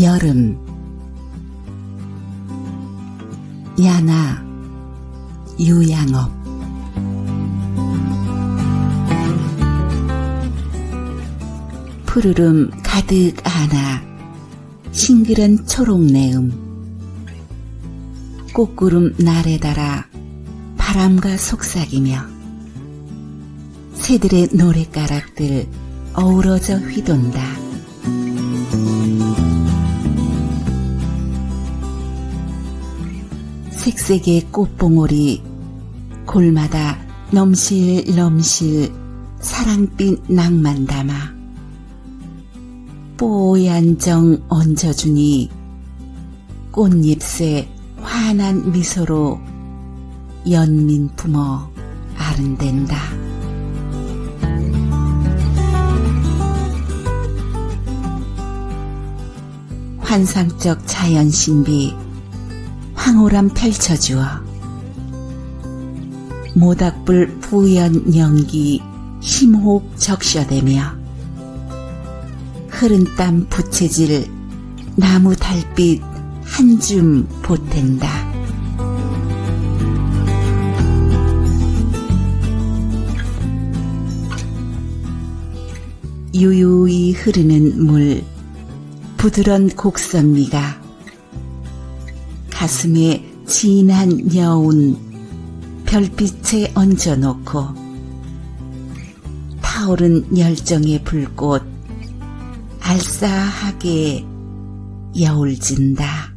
여름. 야나 유양업. 푸르름 가득 안아 싱그런 초록내음. 꽃구름 날에 달아 바람과 속삭이며 새들의 노랫가락들 어우러져 휘돈다. 색색의 꽃봉오리 골마다 넘실넘실 사랑빛 낭만 담아 뽀얀 정 얹어주니 꽃잎새 환한 미소로 연민 품어 아른댄다. 환상적 자연 신비 황홀함 펼쳐주어 모닥불 부연 연기 심호흡 적셔대며 흐른 땀 부채질 나무 달빛 한 줌 보탠다. 유유히 흐르는 물 부드런 곡선미가 가슴에 진한 여운 별빛에 얹어놓고 타오른 열정의 불꽃 알싸하게 여울진다.